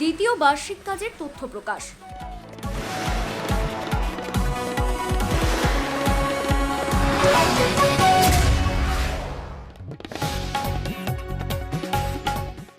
দ্বিতীয় বার্ষিক কাজের তথ্য প্রকাশ।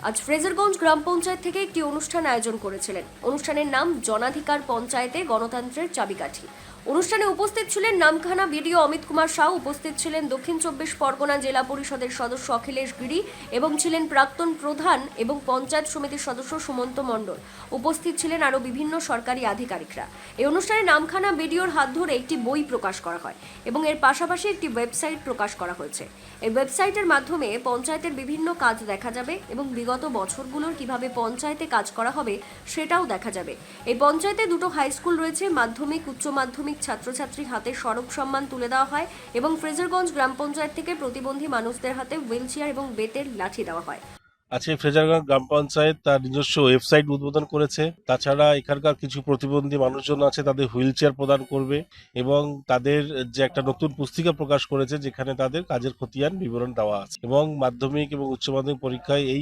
আজ ফ্রেজারগঞ্জ গ্রাম পঞ্চায়েত থেকে একটি অনুষ্ঠান আয়োজন করেছিলেন। অনুষ্ঠানের নাম জনাধিকার পঞ্চায়েতে গণতন্ত্রের চাবিকাঠি। অনুষ্ঠানে উপস্থিত ছিলেন নামখানা বিডিও অমিত কুমার সাউ উপস্থিত ছিলেন দক্ষিণ চব্বিশ পরগনা জেলা পরিষদের সদস্য অখিলেশ গিরি এবং ছিলেন প্রাক্তন প্রধান এবং পঞ্চায়েত সমিতির সদস্য সুমন্ত মণ্ডল। উপস্থিত ছিলেন আরও বিভিন্ন সরকারি আধিকারিকরা। এই অনুষ্ঠানে নামখানা বিডিওর হাত ধরে একটি বই প্রকাশ করা হয় এবং এর পাশাপাশি একটি ওয়েবসাইট প্রকাশ করা হয়েছে। এই ওয়েবসাইটের মাধ্যমে পঞ্চায়েতের বিভিন্ন কাজ দেখা যাবে এবং বিগত বছরগুলোর কীভাবে পঞ্চায়েতে কাজ করা হবে সেটাও দেখা যাবে। এই পঞ্চায়েতে দুটো হাই স্কুল রয়েছে, মাধ্যমিক, উচ্চ মাধ্যমিক ছাত্রছাত্রীর হাতে সড়ক সম্মান তুলে দেওয়া হয় এবং ফ্রেজারগঞ্জ গ্রাম পঞ্চায়েত থেকে প্রতিবন্ধী মানুষদের হাতে হুইল এবং বেতের লাঠি দেওয়া হয়। আজকে ফ্রেজারগঞ্জ গ্রাম পঞ্চায়েত তার নিজস্ব ওয়েবসাইট উদ্বোধন করেছে। তাছাড়া এখানকার কিছু প্রতিবন্ধী মানুষজন আছে, তাদের হুইল চেয়ার প্রদান করবে এবং তাদের যে একটা নতুন পুস্তিকা প্রকাশ করেছে, যেখানে তাদের কাজের খতিয়ান বিবরণ দেওয়া আছে এবং মাধ্যমিক এবং উচ্চ মাধ্যমিক পরীক্ষায় এই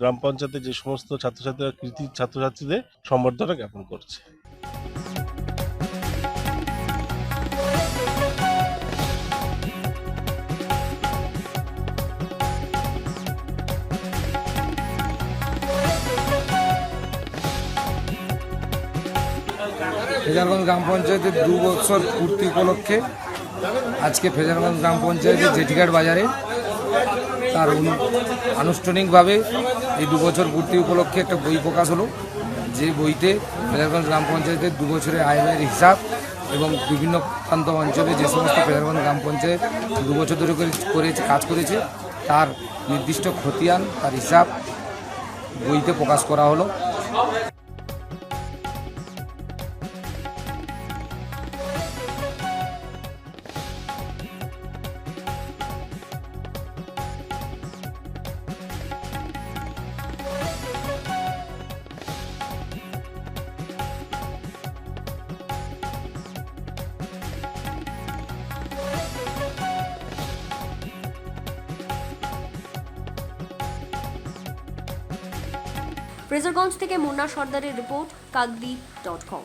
গ্রাম পঞ্চায়েতে যে সমস্ত ছাত্রছাত্রীরা, কৃতি ছাত্রছাত্রীদের সম্বর্ধনা জ্ঞাপন করছে। ফেজারগঞ্জ গ্রাম পঞ্চায়েতের দু বছর পূর্তি উপলক্ষে আজকে ফেজারগঞ্জ গ্রাম পঞ্চায়েতের জেটিঘাট বাজারে তার আনুষ্ঠানিকভাবে এই দু বছর পূর্তি উপলক্ষে একটা বই প্রকাশ হলো। যে বইতে ফেজারগঞ্জ গ্রাম পঞ্চায়েতের দু বছরের আয় ব্যয়ের হিসাব এবং বিভিন্ন প্রান্ত অঞ্চলে যে সমস্ত ফেজারগঞ্জ গ্রাম পঞ্চায়েত দু বছর ধরে করে- করেছে, কাজ করেছে, তার নির্দিষ্ট খতিয়ান, তার হিসাব বইতে প্রকাশ করা হলো। ফ্রেজারগঞ্জ থেকে মুন্না সর্দারের রিপোর্ট কাকদ্বীপ ডট কম